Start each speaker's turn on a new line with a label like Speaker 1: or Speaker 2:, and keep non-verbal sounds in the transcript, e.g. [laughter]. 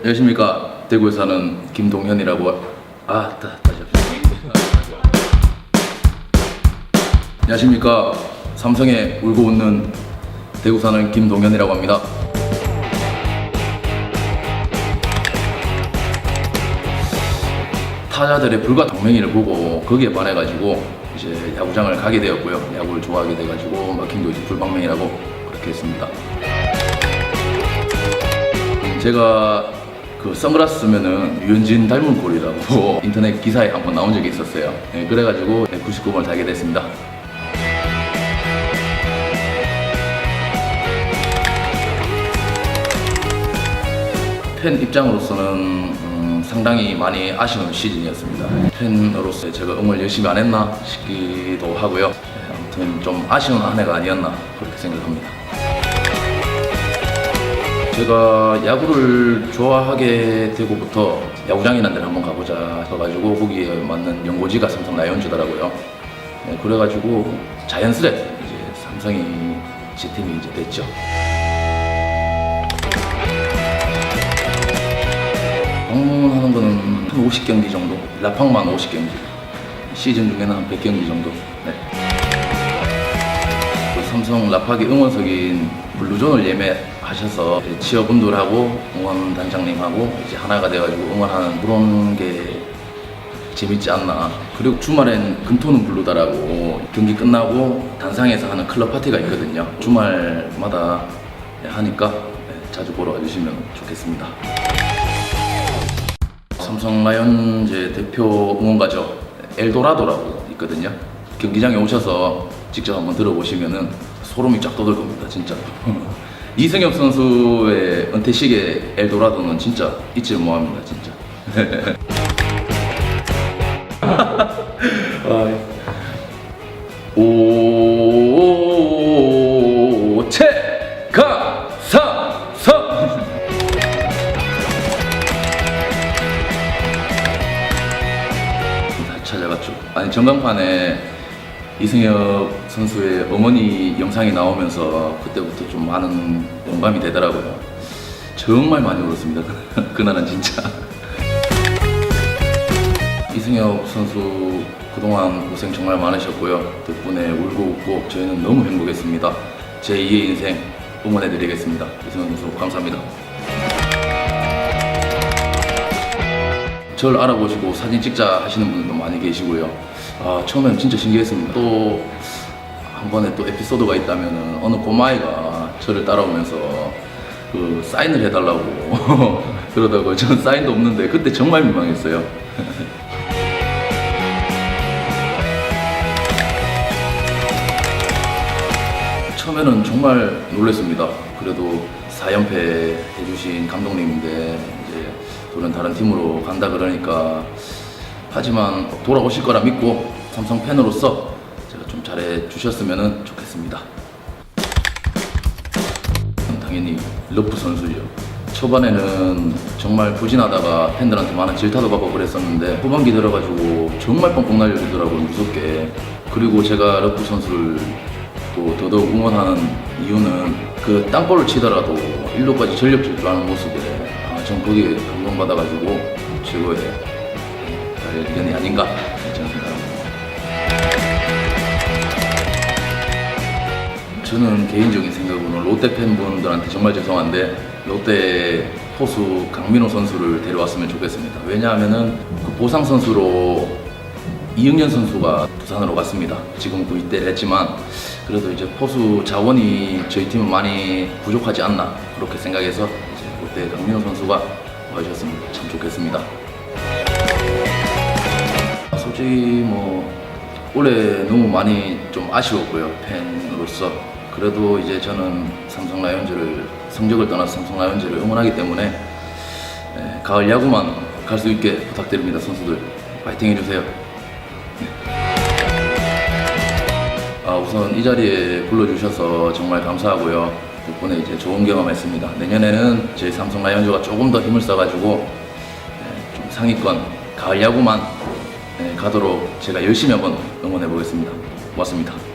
Speaker 1: 안녕하십니까. 대구에 사는 김동현이라고 아 다, 다시 안녕하십니까. 삼성에 울고 웃는 대구 사는 김동현이라고 합니다. 타자들의 불과 동맹이를 보고 거기에 반해가지고 이제 야구장을 가게 되었고요. 야구를 좋아하게 돼가지고 마킹도 이제 불방맹이라고 그렇게 했습니다. 제가 그 선글라스 쓰면은 유현진 닮은 꼴이라고 [laughs] 인터넷 기사에 한번 나온 적이 있었어요. 네, 그래가지고 99번을 달게 됐습니다. 팬 입장으로서는 음, 상당히 많이 아쉬운 시즌이었습니다. 팬으로서 제가 응원 열심히 안 했나 싶기도 하고요. 네, 아무튼 좀 아쉬운 한 해가 아니었나 그렇게 생각합니다. 제가 야구를 좋아하게 되고부터 야구장이라는 데를 한번 가보자 해가지고 거기에 맞는 연고지가 삼성 라이온즈더라고요. 네, 그래가지고 자연스레 이제 삼성이 제 팀이 이제 됐죠. 방문하는 거는 한 50경기 정도, 라팡만 50경기, 시즌 중에는 한 100경기 정도. 네. 그 삼성 라팍의 응원석인 블루존을 예매하셔서 이제 취업분들하고 응원단장님하고 이제 하나가 돼가지고 응원하는 그런 게 재밌지 않나. 그리고 주말엔 금토는 블루다라고 경기 끝나고 단상에서 하는 클럽 파티가 있거든요. 주말마다 하니까 네, 자주 보러 와주시면 좋겠습니다. 삼성 라이온즈 대표 응원가죠. 엘도라도라고 있거든요. 경기장에 오셔서 직접 한번 들어보시면은 소름이 쫙 돋을 겁니다, 진짜. 이승엽 선수의 은퇴식의 엘도라도는 진짜 잊지 못합니다, 진짜. [laughs] [laughs] 아니 전광판에 이승엽 선수의 어머니 영상이 나오면서 그때부터 좀 많은 영감이 되더라고요. 정말 많이 울었습니다. [laughs] 그날은 진짜. 이승엽 선수 그동안 고생 정말 많으셨고요. 덕분에 울고 웃고 저희는 너무 행복했습니다. 제 2의 인생 응원해드리겠습니다. 이승엽 선수 감사합니다. 저를 알아보시고 사진 찍자 하시는 분들도 많이 계시고요. 아, 처음엔 진짜 신기했습니다. 또 한 번에 또 에피소드가 있다면 어느 꼬마아이가 저를 따라오면서 그 사인을 해달라고 [laughs] 그러다가 저는 사인도 없는데 그때 정말 민망했어요. [laughs] 처음에는 정말 놀랐습니다. 그래도 4연패 해주신 감독님인데 이제 저는 다른 팀으로 간다 그러니까 하지만 돌아오실 거라 믿고 삼성 팬으로서 제가 좀 잘해 주셨으면 좋겠습니다. 당연히 러프 선수죠. 초반에는 정말 부진하다가 팬들한테 많은 질타도 받고 그랬었는데 후반기 들어가지고 정말 뻥뻥 날려주더라고요 무섭게 그리고 제가 러프 선수를 또 더더욱 응원하는 이유는 그 땅볼을 치더라도 일루까지 전력 질주하는 모습에 아, 전 거기에 감동받아가지고 최고의 발견이 아닌가 저는 개인적인 생각으로는 롯데 팬분들한테 정말 죄송한데 롯데 포수 강민호 선수를 데려왔으면 좋겠습니다. 왜냐하면은 그 보상 선수로 이응현 선수가 부산으로 갔습니다. 지금 그 입대를 했지만 그래도 이제 포수 자원이 저희 팀은 많이 부족하지 않나 그렇게 생각해서 롯데 강민호 선수가 와주셨으면 참 좋겠습니다. 솔직히 뭐 올해 너무 많이 좀 아쉬웠고요 팬으로서 그래도 이제 저는 삼성 라이온즈를 성적을 떠나서 삼성 라이온즈를 응원하기 때문에 에, 가을 야구만 갈 수 있게 부탁드립니다 선수들 파이팅 해주세요. 아, 우선 이 자리에 불러주셔서 정말 감사하고요. 덕분에 이제 좋은 경험했습니다. 내년에는 저희 삼성 라이온즈가 조금 더 힘을 써가지고 에, 좀 상위권 가을 야구만 에, 가도록 제가 열심히 한번 응원해 보겠습니다. 고맙습니다.